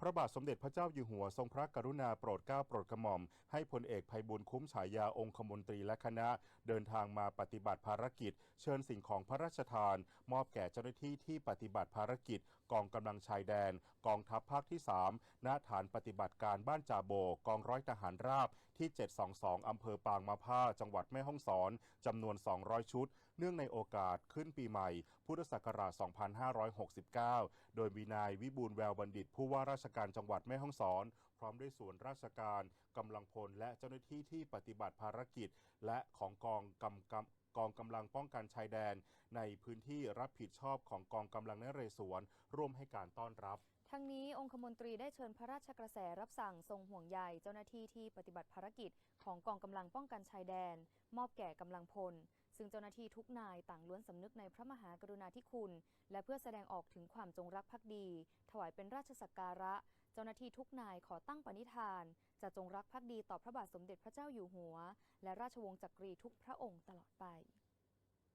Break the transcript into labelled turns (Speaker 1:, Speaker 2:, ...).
Speaker 1: พระบาทสมเด็จพระเจ้าอยู่หัวทรงพระกรุณาโปรดเกล้าโปรดกระหม่อม ให้พลเอกภัยบุญคุ้มฉายาองคมนตรีและคณะ เดินทางมาปฏิบัติภารกิจ เชิญสิ่งของพระราชทาน มอบแก่เจ้าหน้าที่ที่ปฏิบัติภารกิจ กองกำลังชายแดน กองทัพภาคที่ 3 ณฐานปฏิบัติการบ้านจาโบกองร้อยทหารราบที่ 722 อำเภอปางมะผ้า จังหวัดแม่ฮ่องสอนจำนวน 200 ชุด เนื่องในโอกาสขึ้นปีใหม่ พุทธศักราช 2569 โดยมีนายวิบูลแววบัณฑิตผู้ว่าราชการจังหวัดแม่ฮ่องสอน พร้อมด้วยส่วนราชการกำลังพลและเจ้าหน้าที่ที่ปฏิบัติภารกิจ และของกองกำกำกองกำลังป้องกันชายแดน ในพื้นที่รับผิดชอบของกองกำลังนเรศวรร่วมให้การต้อนรับ
Speaker 2: ทั้งนี้องคมนตรีได้เชิญพระราชกระแสรับสั่งทรงห่วงใยเจ้าหน้าที่ที่ปฏิบัติภารกิจของกองกำลังป้องกันชายแดน มอบแก่กำลังพล ซึ่งเจ้าหน้าที่ทุกนายต่างล้วนสำนึกในพระมหากรุณาธิคุณ และเพื่อแสดงออกถึงความจงรักภักดี ถวายเป็นราชสักการะ เจ้าหน้าที่ทุกนายขอตั้งปณิธาน จะจงรักภักดีต่อพระบาทสมเด็จพระเจ้าอยู่หัว และราชวงศ์จักรีทุกพระองค์ตลอดไป